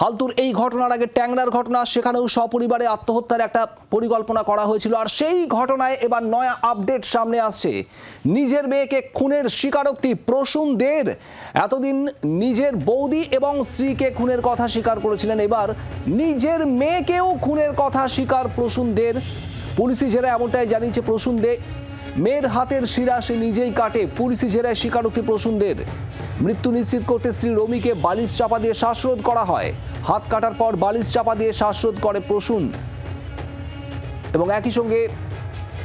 হালতুর এই ঘটনার আগে ট্যাংরার ঘটনা, সেখানেও সপরিবারে আত্মহত্যার একটা পরিকল্পনা করা হয়েছিল। আর সেই ঘটনায় এবার নয়া আপডেট সামনে আসছে। নিজের মেয়েকে খুনের স্বীকারোক্তি প্রসূন দের এতদিন নিজের বৌদি এবং স্ত্রীকে খুনের কথা স্বীকার করেছিলেন। এবার নিজের মেয়েকেও খুনের কথা স্বীকার প্রসূন দের পুলিশি জেরা এমনটাই জানিয়েছে প্রসূন দে মেয়ের হাতের শিরা সে নিজেই কাটে, পুলিশি জেরায় স্বীকারোক্তি প্রসূনদের। মৃত্যু নিশ্চিত করতে স্ত্রী রমিকে বালিশ চাপা দিয়ে শ্বাসরোধ করা হয়। হাত কাটার পর বালিশ চাপা দিয়ে শ্বাসরোধ করে প্রসূন। এবং একই সঙ্গে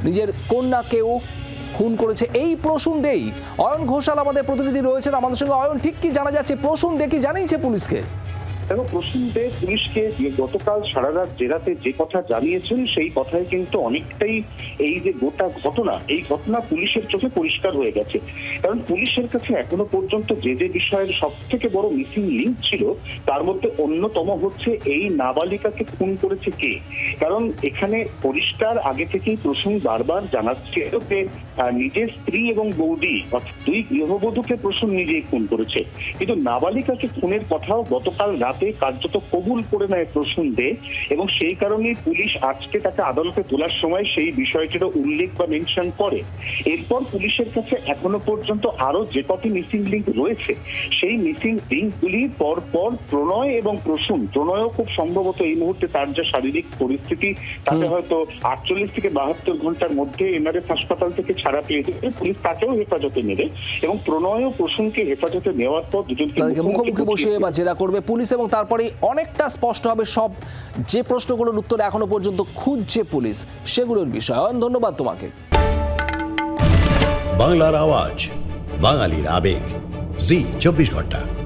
নিজের কন্যাকেও খুন করেছে এই প্রসূন দেই। অয়ন ঘোষাল আমাদের প্রতিনিধি রয়েছেন আমাদের সঙ্গে। অয়ন, ঠিক কি জানা যাচ্ছে? প্রসূন দে কি জানিয়েছে পুলিশকে? দেখো প্রসূন দে পুলিশকে যে গতকাল সারা রাত জেরাতে যে কথা জানিয়েছেন, সেই কথায় কিন্তু অনেকটাই এই যে গোটা ঘটনা, এই ঘটনা পুলিশের চোখে পরিষ্কার হয়ে গেছে। কারণ পুলিশের কাছে এখনও পর্যন্ত যে যে বিষয়ের সব থেকে বড় মিসিং লিঙ্ক ছিল, তার মধ্যে অন্যতম হচ্ছে এই নাবালিকাকে খুন করেছে কে? কারণ এখানে পরিষ্কার আগে থেকেই প্রসূন বারবার জানাচ্ছে যে নিজের স্ত্রী এবং বৌদি, অর্থাৎ দুই গৃহবধূকে প্রসূন নিজেই খুন করেছে। কিন্তু নাবালিকাকে খুনের কথাও গতকাল রাতে কার্যত কবুল করে নেয় প্রসূন দে এবং সেই কারণেই পুলিশ আজকে তাকে আদালতে তোলার সময় সেই বিষয়টিরও উল্লেখ বা মেনশন করে। এরপর পুলিশের কাছে এখনও পর্যন্ত আরও যে কটি মিসিং লিঙ্ক রয়েছে সেই মিসিং লিঙ্কগুলি পর পর প্রণয় এবং প্রসূন। প্রণয়ও খুব সম্ভবত এই মুহূর্তে তার যে শারীরিক পরিস্থিতি তাতে হয়তো আটচল্লিশ থেকে বাহাত্তর ঘণ্টার মধ্যে এমআরএফ হাসপাতাল থেকে ছাড়া পেয়ে যাবে পুলিশ তাকেও হেফাজতে নেবে এবং প্রণয় ও প্রসূনকে হেফাজতে নেওয়ার পর দুজনকে মুখোমুখি বসিয়ে বা জেরা করবে পুলিশ এবং তারপরে অনেকটা স্পষ্ট হবে সব যে প্রশ্নগুলোর উত্তর এখনও পর্যন্ত খুঁজছে পুলিশ, সেগুলোর বিষয়। ধন্যবাদ তোমাকে। বাংলার আওয়াজ, বাঙালির আবেগ। জি, চব্বিশ ঘণ্টা।